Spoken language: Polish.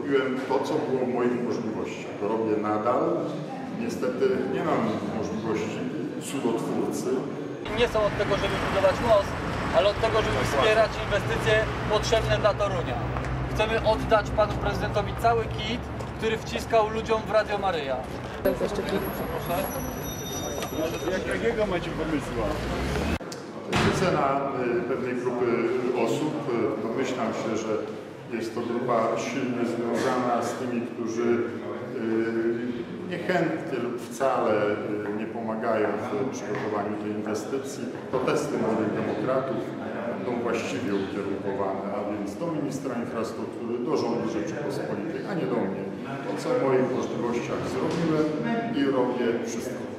Robiłem to, co było w moich możliwościach. To robię nadal. Niestety nie mam możliwości cudotwórcy. Nie są od tego, żeby budować most, ale od tego, żeby wspierać inwestycje potrzebne dla Torunia. Chcemy oddać panu prezydentowi cały kit, który wciskał ludziom w Radio Maryja. Proszę. Jakiego macie pomysłu? Widzę na y, pewnej grupy osób, y, domyślam się, że jest to grupa silnie związana z tymi, którzy y, niechętnie lub wcale y, nie pomagają w przygotowaniu tej inwestycji. Protesty młodych demokratów będą właściwie ukierunkowane, a więc do ministra infrastruktury, do rządu Rzeczypospolitej, a nie do mnie. To, co w moich możliwościach zrobiłem i robię wszystko.